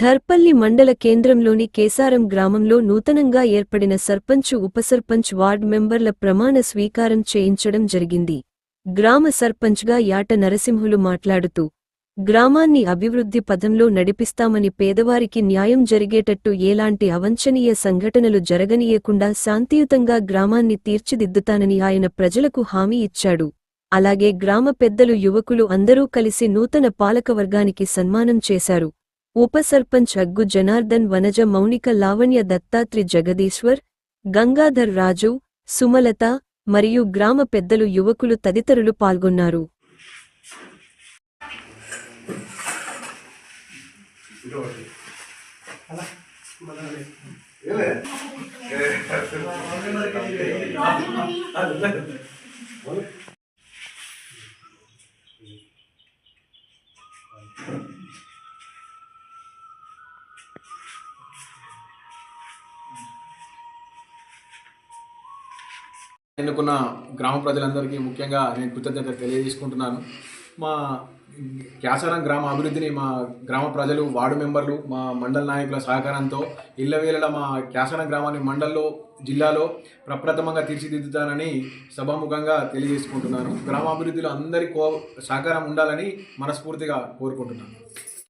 ధర్పల్లి మండల కేంద్రంలోని కేసారం గ్రామంలో నూతనంగా ఏర్పడిన సర్పంచ్ ఉపసర్పంచ్ వార్డ్ మెంబర్ల ప్రమాణ స్వీకారం చేయించడం జరిగింది. గ్రామ సర్పంచ్గా యాట నరసింహులు మాట్లాడుతూ గ్రామాన్ని అభివృద్ధి పథంలో నడిపిస్తామని పేదవారికి న్యాయం జరిగేటట్టు ఎలాంటి అవంఛనీయ సంఘటనలు జరగనీయకుండా శాంతియుతంగా గ్రామాన్ని తీర్చిదిద్దుతానని ఆయన ప్రజలకు హామీ ఇచ్చాడు. అలాగే గ్రామ పెద్దలు యువకులు అందరూ కలిసి నూతన పాలకవర్గానికి సన్మానం చేశారు. ఉప సర్పంచ్ జనార్దన్ వనజ మౌనిక లావణ్య దత్తాత్రి జగదీశ్వర్ గంగాధర్ రాజు సుమలత మరియు గ్రామ పెద్దలు యువకులు తదితరులు పాల్గొన్నారు. ఎన్నుకున్న గ్రామ ప్రజలందరికీ ముఖ్యంగా నేను కృతజ్ఞత తెలియజేసుకుంటున్నాను. మా క్యాసారం గ్రామ అభివృద్ధిని మా గ్రామ ప్రజలు వార్డు మెంబర్లు మా మండల నాయకుల సహకారంతో ఇళ్ళవేళలా మా క్యాసారం గ్రామాన్ని మండల్లో జిల్లాలో ప్రప్రథమంగా తీర్చిదిద్దుతానని సభాముఖంగా తెలియజేసుకుంటున్నాను. గ్రామాభివృద్ధిలో అందరి కో సహకారం ఉండాలని మనస్ఫూర్తిగా కోరుకుంటున్నాను.